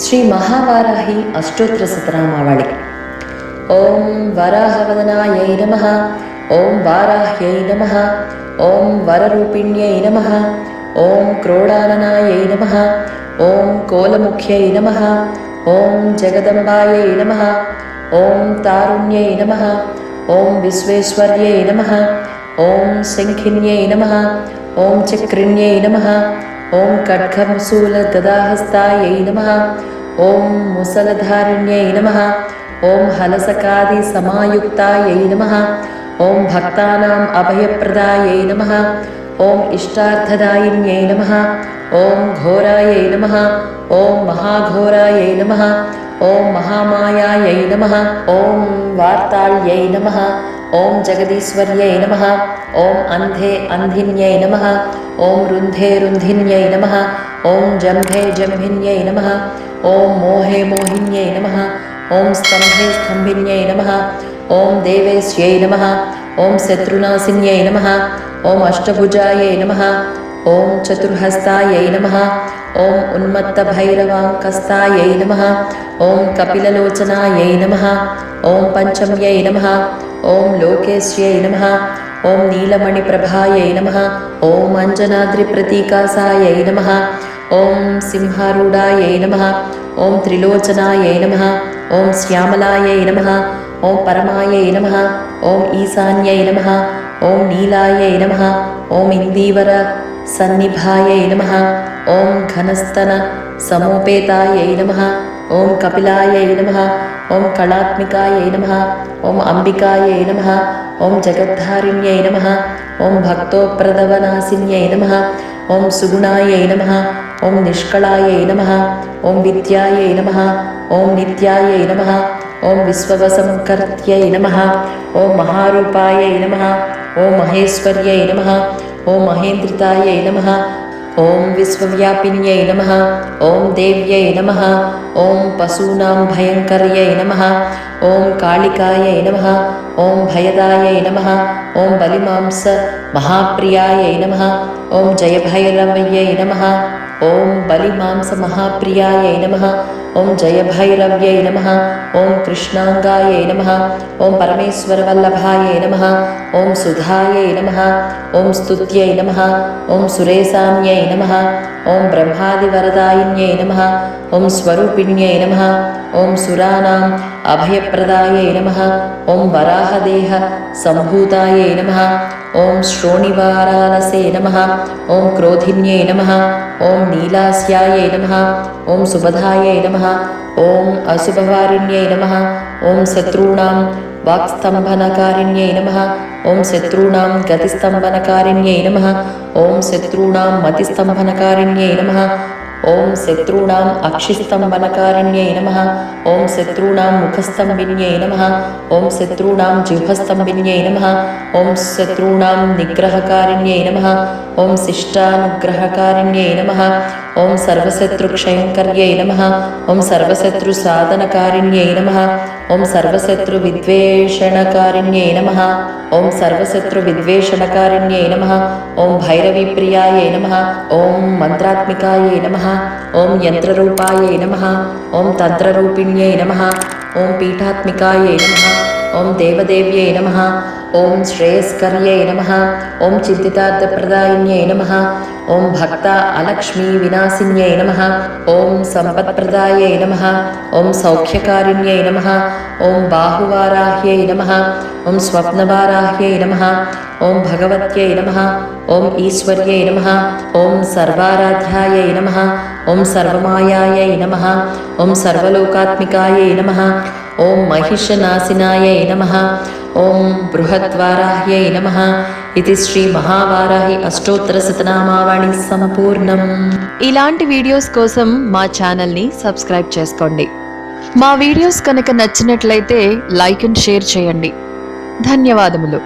శ్రీ మహావారాహి అష్టోత్తర శతనామావళి ఓం వరాహవదనాయై నమ. ఓం వారాహ్యై నమ. ఓం వరరూపిణ్యై నమ. ఓం క్రోడాననాయై నమ. ఓం కోలముఖ్యై నమ. ఓం జగదంబాయై నమ. ఓం తారుణ్యై నమ. ఓం విశ్వేశ్వర్యై నమ. ఓం శంఖిన్యై నమ. ఓం చక్రిణ్యై నమ. ఓం ఖడ్గమూలగదాహస్తాయై నమ. ఓం ముసలధారణ్యై నమ. ఓం హలసకాది సమాయుక్తాయై నమ. ఓం భక్తానాం అభయప్రదాయై నమ. ఓం ఇష్టార్థదాయిన్యై నమ. ఓం ఘోరాయై నమ. ఓం మహాఘోరాయై నమ. ఓం మహామాయాయై నమ. ఓం వార్తాళ్యై నమ. ఓం జగదీశ్వర్యై నమ. ఓం అంధే అంధిన్యై నమ. ఓం రుంధే రుంధిన్యై నమ. ఓం జంభే జంభిన్యై నమ. ఓం మోహే మోహిన్యై నమ. ఓం స్తంభే స్తంభిన్యై నమ. ఓం దేవేశ్యై నమ. ఓం శత్రునాశిన్యై నమ. ఓం అష్టభుజాయై నమ. ఓం చతుర్హస్తాయై నమ. ఓం ఉన్మత్త భైరవాంకస్తాయై నమ ఓం కపిలలోచనాయై నమ ఓం పంచమ్యై నమ ఓం లోకేశ్యై నమ ఓం నీలమణి ప్రభాయై నమ ఓం అంజనాద్రి ప్రతీకాసాయై నమ ఓం సింహారూఢాయై నమ ఓం త్రిలోచనాయై నమ ఓం శ్యామలాయై నమ ఓం పరమాయై నమ ఓం ఈశాన్యై నమ ఓం నీలాయై నమ ఓం ఇందీవర సన్నిభాయై నమ ఓం ఘనస్తన సమోపేతాయై నమ ఓం కపిలాయై నమ ఓం కళాత్మికాయై నమ ఓం అంబికాయై నమ ఓం జగద్ధారిణ్యై నమ ఓం భక్తోప్రదవనాశిన్యై నమ ఓం సుగుణాయై నమ ఓం నిష్కళాయై నమ ఓం విద్యాయై నమ ఓం నిత్యాయై నమ ఓం విశ్వవసంకర్త్యై నమ ఓం మహారూపాయై నమ ఓం మహేశ్వర్యై నమ ఓం మహేంద్రితాయై నమ ॐ विश्वव्यापिन्यै नमः ॐ देव्यै नमः ॐ पशूनां भयङ्कर्यै नमः ॐ कालिकायै नमः ॐ भयदायै नमः ॐ बलिमांसमहाप्रियाय नमः ॐ जयभैरवमय्यै नमः ఓం బలిమాంస మహాప్రియాయ నమ ఓం జయభైరవ్యై నమ ఓం కృష్ణాంగాయ నమ ఓం పరమేశ్వరవల్లభాయై నమ ఓం సుధాయ నమ ఓం స్తుత్యై నమ ఓం సురేశాన్యై నమ ఓం బ్రహ్మాదివరదాయిన్యై నమ ఓం స్వరూపిణ్యై నమ ఓం సురానాం అభయప్రదాయ నమ ఓం వరాహదేహ సంభూతాయ నమ ఓం శ్రోణివారాలసే నమ. ఓం క్రోధిన్యై నమ. ఓం నీలాస్యాయై నమ. ఓం సుభదాయై నమ. ఓం అశుభవారిణ్యై నమ. ఓం శత్రూణాం వాక్స్తంభనకారిణ్యై నమ. ఓం శత్రూణాం గతిస్తంభనకారిణ్యై నమ. ఓం శత్రూణాం మతిస్తంభనకారిణ్యై నమ. ఓం శత్రూణాం అక్షిస్తంభనకారిణ్యై నమ ఓం శత్రూణాం ముఖస్తంభిన్యై నమ ఓం శత్రూణాం జిహ్వస్తంభిన్యై నమ ఓం శత్రూణాం నిగ్రహకారిణ్యై నమ ఓం శిష్టానుగ్రహకారిణ్యై నమ ఓం సర్వశత్రుక్షయంకర్యై నమ ఓం సర్వశత్రు సాధనకారిణ్యై నమ ఓం సర్వశత్రు విద్వేషణకారిణ్యై నమ ఓం సర్వశత్రు విద్వేషణకారిణ్యై నమ ఓం భైరవీప్రియాయై నమ ఓం మంత్రాత్మికాయై నమ ఓం యంత్రరూపాయై నమ ఓం తంత్రరూపిణ్యై నమ ఓం పీఠాత్మికాయై నమ ఓం దేవదేవ్యై నమ ఓం శ్రేయస్కర్యై నమ ఓం చింతితార్థప్రదాయిన్యై నమ ఓం భక్త అలక్ష్మీ వినాశిన్యై నమ ఓం సంపత్ప్రదాయై నమ ఓం సౌఖ్యకారిణ్యై నమ ఓం బాహువారాహ్యై నమ ఓం స్వప్నవారాహ్యై నమ ఓం భగవత్యై నమ ఓం ఈశ్వర్యై నమ ఓం సర్వారాధ్యాయై నమ ఓం సర్వమాయాయై నమ ఓం సర్వలోకాత్మికాయై నమ ఓం మహిషనాశినాయై నమ ఓం బృహద్వారాహ్యై నమ ఇది శ్రీ మహావారాహి అష్టోత్తర శతనామావళి సంపూర్ణం. ఇలాంటి వీడియోస్ కోసం మా ఛానల్ని సబ్స్క్రైబ్ చేసుకోండి. మా వీడియోస్ కనుక నచ్చినట్లయితే లైక్ అండ్ షేర్ చేయండి. ధన్యవాదములు.